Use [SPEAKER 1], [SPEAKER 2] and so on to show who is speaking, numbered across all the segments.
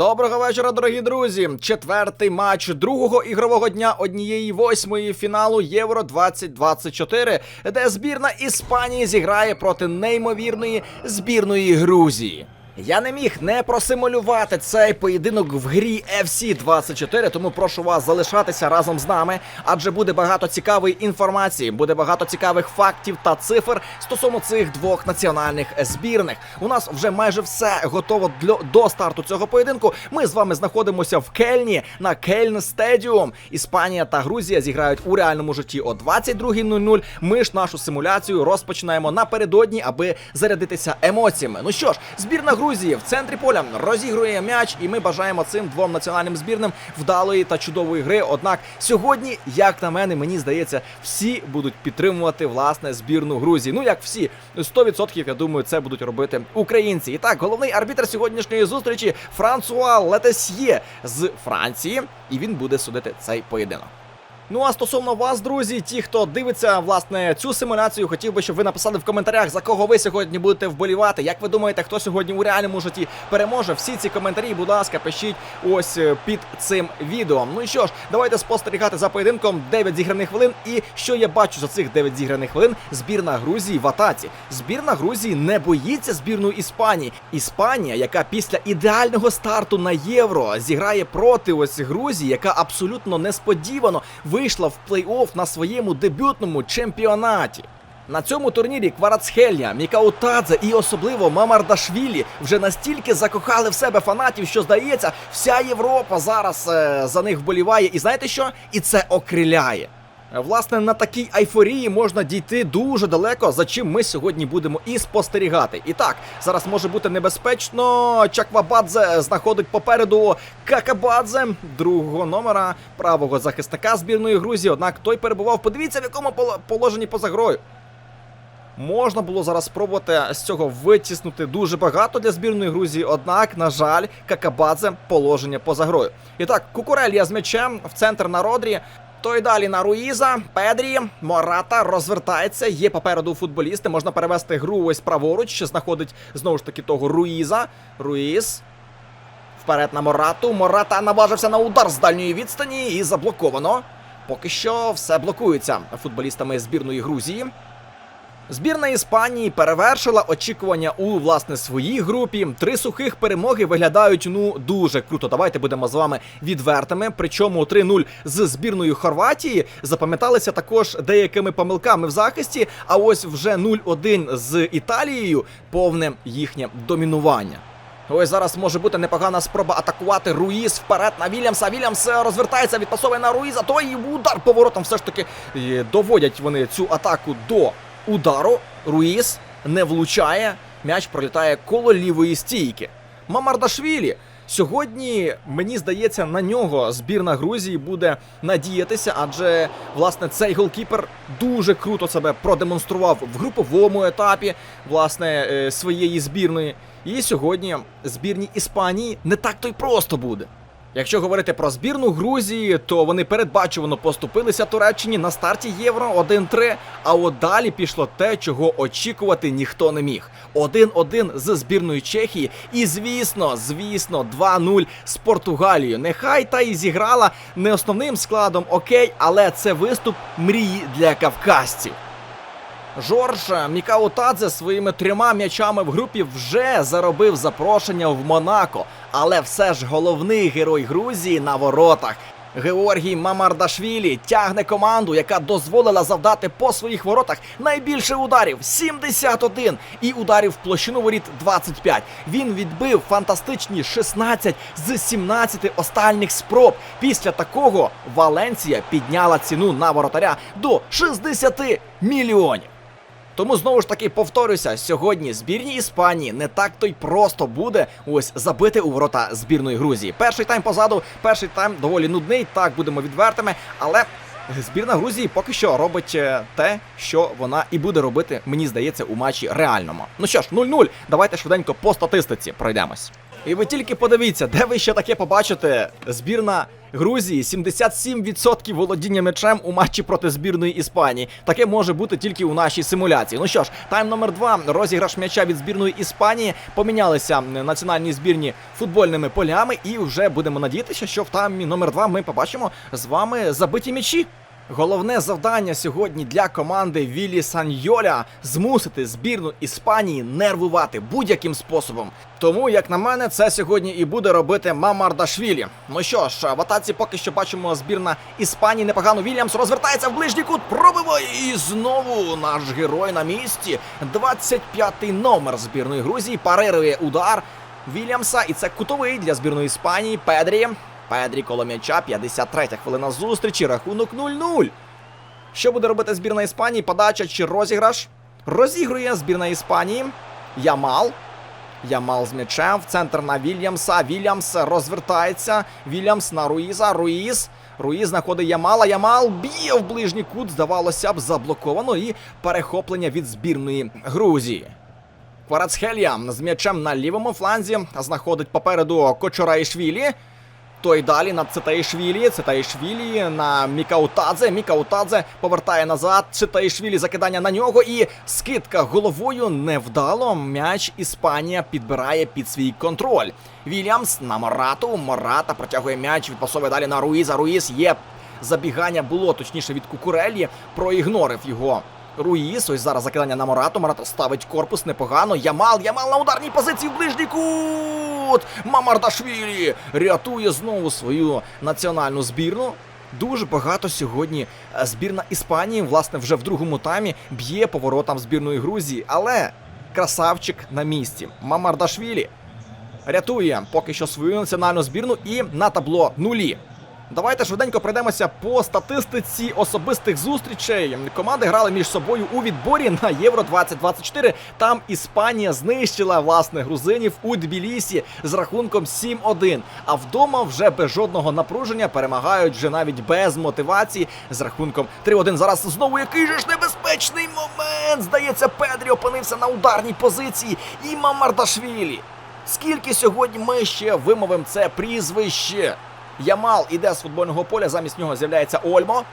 [SPEAKER 1] Доброго вечора, дорогі друзі. Четвертий матч другого ігрового дня однієї восьмої фіналу Євро 2024, де збірна Іспанії зіграє проти неймовірної збірної Грузії. Я не міг не просимулювати цей поєдинок в грі FC 24, тому прошу вас залишатися разом з нами, адже буде багато цікавої інформації, буде багато цікавих фактів та цифр стосовно цих двох національних збірних. У нас вже майже все готово для до старту цього поєдинку. Ми з вами знаходимося в Кельні на Кельн Стедіум. Іспанія та Грузія зіграють у реальному житті о 22.00. Ми ж нашу симуляцію розпочинаємо напередодні, аби зарядитися емоціями. Ну що ж, збірна Грузії в центрі поля розігрує м'яч, і ми бажаємо цим двом національним збірним вдалої та чудової гри. Однак сьогодні, як на мене, мені здається, всі будуть підтримувати власне збірну Грузії. Ну як всі 100% я думаю, це будуть робити українці. І так, головний арбітр сьогоднішньої зустрічі Франсуа Летесьє з Франції, і він буде судити цей поєдинок. Ну а стосовно вас, друзі, ті, хто дивиться власне цю симуляцію, хотів би, щоб ви написали в коментарях, за кого ви сьогодні будете вболівати. Як ви думаєте, хто сьогодні у реальному житті переможе? Всі ці коментарі, будь ласка, пишіть ось е, під цим відео. Ну і що ж, давайте спостерігати за поєдинком 9 зіграних хвилин. І що я бачу за цих 9 зіграних хвилин? Збірна Грузії в атаці. Збірна Грузії не боїться збірної Іспанії. Іспанія, яка після ідеального старту на євро зіграє проти ось Грузії, яка абсолютно несподівано вийшла в плей-офф на своєму дебютному чемпіонаті. На цьому турнірі Кварацхелія, Мікаутадзе і особливо Мамардашвілі вже настільки закохали в себе фанатів, що здається, вся Європа зараз е, за них вболіває. І знаєте що? І це окриляє. Власне, на такій айфорії можна дійти дуже далеко, за чим ми сьогодні будемо і спостерігати. І так, зараз може бути небезпечно. Чаквабадзе знаходить попереду Какабадзе, другого номера правого захисника збірної Грузії. Однак той перебував. Подивіться, в якому положенні поза грою. Можна було зараз спробувати з цього витіснути дуже багато для збірної Грузії. Однак, на жаль, Какабадзе положення поза грою. І так, Кукурелія з м'ячем в центр на Родрі. Той далі на Руїза, Педрі, Мората розвертається. Є попереду футболісти. Можна перевести гру ось праворуч. Ще знаходить знову ж таки того Руїза. Руїз. Вперед на Морату. Мората наважився на удар з дальньої відстані і заблоковано. Поки що все блокується футболістами збірної Грузії. Збірна Іспанії перевершила очікування у власне своїй групі. Три сухих перемоги виглядають ну дуже круто. Давайте будемо з вами відвертими. Причому 3-0 з збірною Хорватії запам'яталися також деякими помилками в захисті. А ось вже 0-1 з Італією повне їхнє домінування. Ось зараз може бути непогана спроба атакувати Руїз вперед на Вільямса. Вільямс е, розвертається, відпасовує на Руїза. Той удар поворотом все ж таки е, доводять вони цю атаку до удару. Руїз не влучає. М'яч пролітає коло лівої стійки. Мамардашвілі. Сьогодні, мені здається, на нього збірна Грузії буде надіятися, адже власне цей голкіпер дуже круто себе продемонстрував в груповому етапі власне е, своєї збірної. І сьогодні збірні Іспанії не так то й просто буде. Якщо говорити про збірну Грузії, то вони передбачувано поступилися Туреччині на старті Євро 1-3, а от далі пішло те, чого очікувати ніхто не міг. 1-1 з збірною Чехії, і звісно, звісно, 2-0 з Португалією. Нехай та і зіграла не основним складом, окей, але це виступ мрії для кавказців. Жорж Мікаутадзе своїми трьома м'ячами в групі вже заробив запрошення в Монако, але все ж головний герой Грузії на воротах. Георгій Мамардашвілі тягне команду, яка дозволила завдати по своїх воротах найбільше ударів 71 і ударів в площину воріт 25. Він відбив фантастичні 16 з 17 остальних спроб. Після такого Валенція підняла ціну на воротаря до 60 мільйонів. Тому знову ж таки повторюся, сьогодні збірній Іспанії не так то й просто буде ось забити у ворота збірної Грузії. Перший тайм позаду, перший тайм доволі нудний, так будемо відвертими, але. Збірна Грузії поки що робить е, те, що вона і буде робити, мені здається, у матчі реальному. Ну що ж, 0-0, давайте швиденько по статистиці пройдемось. І ви тільки подивіться, де ви ще таке побачите? Збірна Грузії 77% володіння м'ячем у матчі проти збірної Іспанії. Таке може бути тільки у нашій симуляції. Ну що ж, тайм номер два. Розіграш м'яча від збірної Іспанії. Помінялися національні збірні футбольними полями, і вже будемо надіятися, що в таймі номер два ми побачимо з вами забиті м'ячі. Головне завдання сьогодні для команди Вілі Саньоля змусити збірну Іспанії нервувати будь-яким способом. Тому, як на мене, це сьогодні і буде робити Мамардашвілі. Ну що ж, в атаці поки що бачимо збірна Іспанії непогано. Вільямс розвертається в ближній кут, пробиває і знову наш герой на місці. 25-й номер збірної Грузії парирує удар Вільямса, і це кутовий для збірної Іспанії. Педрі. Педрі коло м'яча, 53-я хвилина зустрічі, рахунок 0-0. Що буде робити збірна Іспанії? Подача чи розіграш? Розігрує збірна Іспанії. Ямал. Ямал з м'ячем в центр на Вільямса. Вільямс розвертається. Вільямс на Руїза. Руїз. Руїз знаходить Ямала. Ямал б'є в ближній кут. Здавалося б, заблоковано. І перехоплення від збірної Грузії. Кварацхелія з м'ячем на лівому фланзі знаходить попереду Кочораїшвілі. Той далі на Цитаїшвілі. Цитаїшвілі на Мікаутадзе. Мікаутадзе повертає назад. Цитаїшвілі закидання на нього. І скидка головою невдало. М'яч Іспанія підбирає під свій контроль. Вільямс на Морату. Мората протягує м'яч, відпасовує далі на Руїза. Руїз є забігання було, точніше від Кукурелі. Проігнорив його. Руїс, ось зараз закидання на Морату. Морату ставить корпус непогано. Ямал, Ямал на ударній позиції в ближній кут. Мамардашвілі рятує знову свою національну збірну. Дуже багато сьогодні е, збірна Іспанії, власне, вже в другому таймі б'є поворотам збірної Грузії. Але красавчик на місці. Мамардашвілі рятує поки що свою національну збірну і на табло нулі. Давайте швиденько пройдемося по статистиці особистих зустрічей. Команди грали між собою у відборі на Євро 2024. Там Іспанія знищила власне грузинів у Тбілісі з рахунком 7-1. А вдома вже без жодного напруження перемагають вже навіть без мотивації з рахунком 3-1. Зараз знову який же ж небезпечний момент. Здається, Педрі опинився на ударній позиції. І Мамардашвілі. Скільки сьогодні ми ще вимовимо це прізвище? Ямал іде з футбольного поля, замість нього з'являється Ольмо.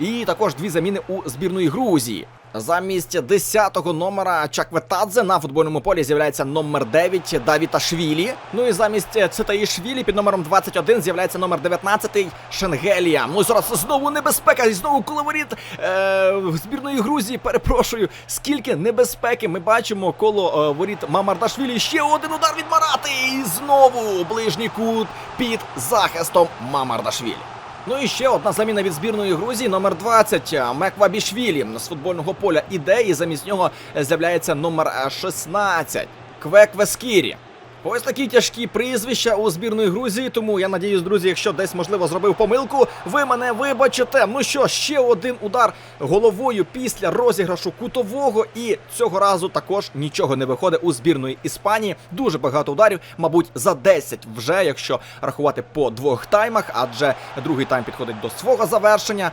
[SPEAKER 1] І також дві заміни у збірної Грузії. Замість 10-го номера Чакветадзе на футбольному полі з'являється номер 9 Давіташвілі. Ну і замість Цитаїшвілі під номером 21 з'являється номер 19 Шенгелія. Ну зараз знову небезпека, і знову коловоріт е, збірної Грузії. Перепрошую, скільки небезпеки ми бачимо коло е, воріт Мамардашвілі. Ще один удар від Марати. І знову ближній кут під захистом Мамардашвілі. Ну і ще одна заміна від збірної Грузії, номер 20 Меквабішвілі з футбольного поля іде, і замість нього з'являється номер 16 Квеквескірі. Ось такі тяжкі прізвища у збірної Грузії. Тому я надіюсь, друзі, якщо десь можливо зробив помилку, ви мене вибачите. Ну що, ще один удар головою після розіграшу кутового, і цього разу також нічого не виходить у збірної Іспанії. Дуже багато ударів, мабуть, за 10 вже, якщо рахувати по двох таймах, адже другий тайм підходить до свого завершення.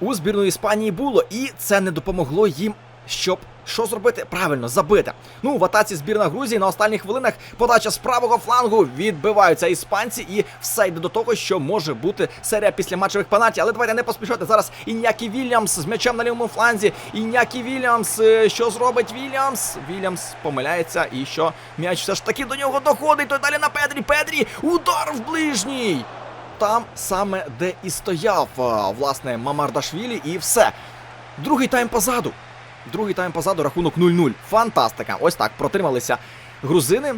[SPEAKER 1] У збірної Іспанії було, і це не допомогло їм, щоб що зробити? Правильно, забити. Ну, в атаці збірна Грузії на останніх хвилинах подача з правого флангу відбиваються іспанці, і все йде до того, що може бути серія після матчевих пенальті. Але давайте не поспішати. Зараз Інякі Вільямс з м'ячем на лівому фланзі. Інякі Вільямс. е, Що зробить Вільямс? Вільямс помиляється, і що м'яч все ж таки до нього доходить. То далі на Педрі. Педрі. Удар в ближній. Там саме де і стояв власне Мамардашвілі, і все. Другий тайм позаду. Другий тайм позаду, рахунок 0-0. Фантастика. Ось так протрималися грузини.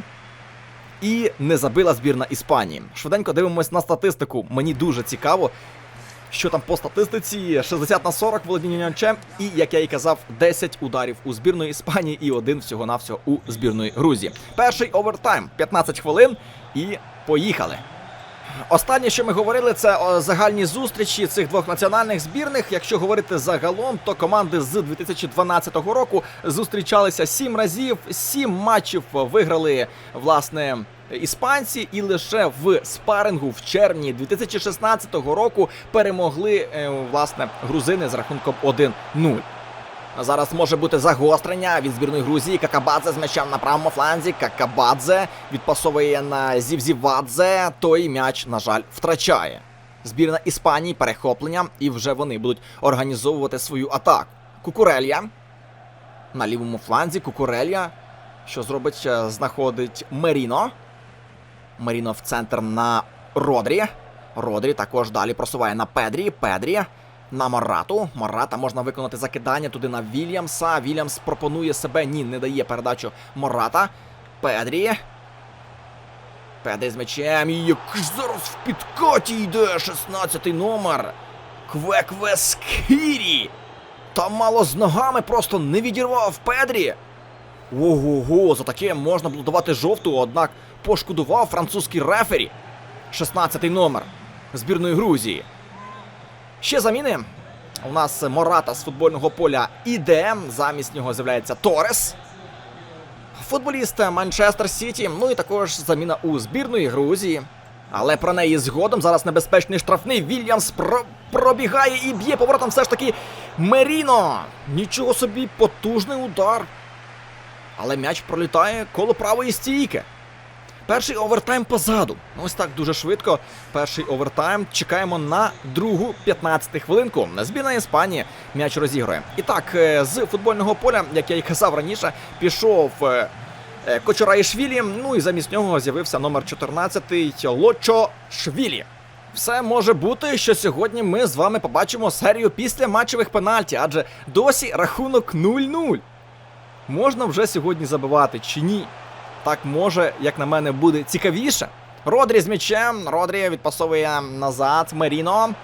[SPEAKER 1] І не забила збірна Іспанії. Швиденько дивимось на статистику. Мені дуже цікаво, що там по статистиці 60 на 40 володіння м'ячем. І, як я і казав, 10 ударів у збірної Іспанії і один всього-навсього у збірної Грузії. Перший овертайм 15 хвилин і поїхали. Останнє, що ми говорили, це загальні зустрічі цих двох національних збірних. Якщо говорити загалом, то команди з 2012 року зустрічалися сім разів, сім матчів виграли власне. Іспанці і лише в спарингу в червні 2016 року перемогли е, власне грузини з рахунком 1-0. Зараз може бути загострення від збірної Грузії. Какабадзе з м'ячем на правому фланзі. Какабадзе відпасовує на Зівзівадзе. Той м'яч, на жаль, втрачає. Збірна Іспанії перехоплення, і вже вони будуть організовувати свою атаку. Кукурелья на лівому фланзі. Кукурелья. Що зробить? Е, Знаходить Меріно. Меріно в центр на Родрі. Родрі також далі просуває на Педрі. Педрі на Марату. Марата можна виконати закидання туди на Вільямса. Вільямс пропонує себе. Ні, не дає передачу Марата. Педрі. Педрі з м'ячем. І який зараз в підкаті йде 16-й номер. Квеквескірі. Там мало з ногами просто не відірвав Педрі. Ого-го, за таке можна було давати жовту, однак пошкодував французький рефері. 16-й номер збірної Грузії. Ще заміни. У нас Мората з футбольного поля іде. Замість нього з'являється Торес. Футболіст Манчестер Сіті. Ну і також заміна у збірної Грузії. Але про неї згодом зараз небезпечний штрафний. Вільямс про... пробігає і б'є поворотом все ж таки Меріно. Нічого собі, потужний удар. Але м'яч пролітає коло правої стійки. Перший овертайм позаду. Ось так дуже швидко. Перший овертайм. Чекаємо на другу 15 хвилинку. Збірна Іспанії м'яч розігрує. І так, е, з футбольного поля, як я і казав раніше, пішов е, е, Кочураїшвілі. Ну і замість нього з'явився номер 14 Лочо Швілі. Все може бути, що сьогодні ми з вами побачимо серію після матчевих пенальті, адже досі рахунок 0-0. Можна вже сьогодні забивати чи ні? Так може, як на мене, буде цікавіше. Родрі з м'ячем. Родрі відпасовує назад. Меріно.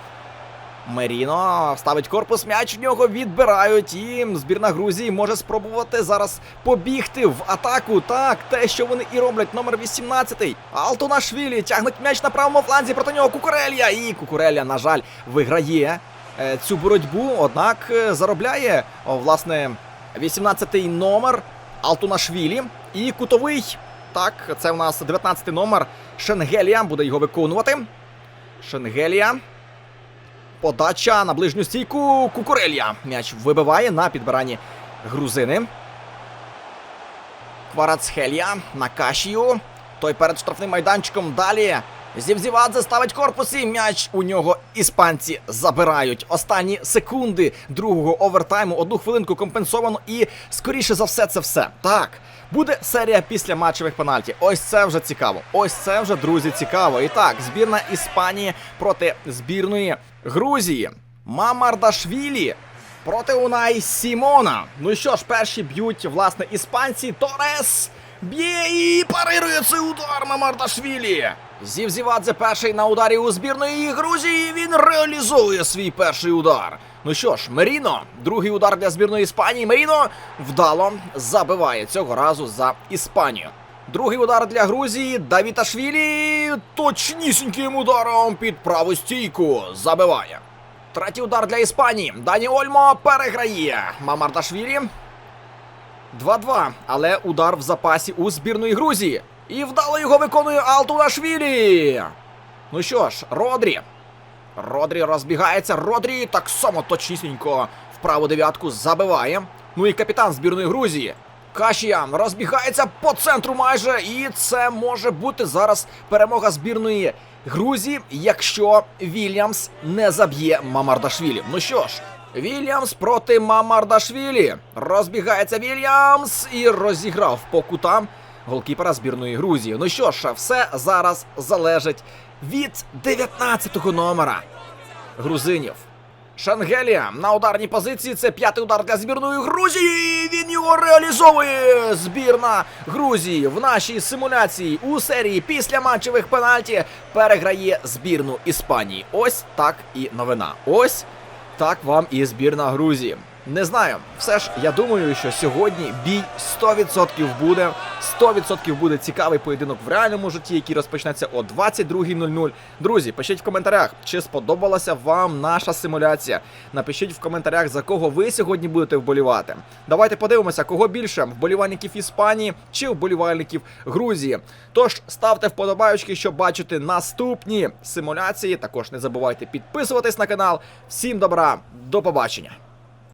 [SPEAKER 1] Меріно ставить корпус, м'яч в нього відбирають. І збірна Грузії може спробувати зараз побігти в атаку. Так, те, що вони і роблять. Номер 18. Алтонашвілі тягнуть м'яч на правому фланзі проти нього Кукурелія. І Кукурелія, на жаль, виграє е, цю боротьбу. Однак е, заробляє, власне, 18-й номер Алтунашвілі. І кутовий. Так, це у нас 19-й номер. Шенгелія буде його виконувати. Шенгелія. Подача на ближню стійку. Кукурелія. М'яч вибиває на підбиранні грузини. Кварацхелія на Кашію. Той перед штрафним майданчиком далі. Зівзівадзе ставить корпус і м'яч у нього іспанці забирають. Останні секунди другого овертайму. Одну хвилинку компенсовано і скоріше за все це все. Так. Буде серія після матчевих пенальті. Ось це вже цікаво. Ось це вже, друзі, цікаво. І так, збірна Іспанії проти збірної Грузії. Мамардашвілі проти Унай Сімона. Ну що ж, перші б'ють, власне, іспанці. Торес б'є і парирує цей удар Мамардашвілі. Зівзівадзе перший на ударі у збірної Грузії. Він реалізовує свій перший удар. Ну що ж, Меріно, другий удар для збірної Іспанії. Меріно вдало забиває цього разу за Іспанію. Другий удар для Грузії. Давіташвілі точнісіньким ударом під праву стійку забиває. Третій удар для Іспанії. Дані Ольмо переграє. Мамардашвілі. 2-2. Але удар в запасі у збірної Грузії. І вдало його виконує Алтунашвілі. Ну що ж, Родрі. Родрі розбігається. Родрі так само точнісінько в праву дев'ятку забиває. Ну і капітан збірної Грузії. Кашія розбігається по центру майже. І це може бути зараз перемога збірної Грузії, якщо Вільямс не заб'є Мамардашвілі. Ну що ж, Вільямс проти Мамардашвілі. Розбігається Вільямс і розіграв по кутам голкіпера збірної Грузії. Ну що ж, все зараз залежить від 19-го номера грузинів. Шангелія на ударній позиції. Це п'ятий удар для збірної Грузії. Він його реалізовує. Збірна Грузії в нашій симуляції у серії після матчевих пенальті переграє збірну Іспанії. Ось так і новина. Ось так вам і збірна Грузії. Не знаю, все ж я думаю, що сьогодні бій 100% буде. 100% буде цікавий поєдинок в реальному житті, який розпочнеться о 22.00. Друзі, пишіть в коментарях, чи сподобалася вам наша симуляція. Напишіть в коментарях, за кого ви сьогодні будете вболівати. Давайте подивимося, кого більше вболівальників Іспанії чи вболівальників Грузії. Тож ставте вподобаючки, щоб бачити наступні симуляції. Також не забувайте підписуватись на канал. Всім добра, до побачення.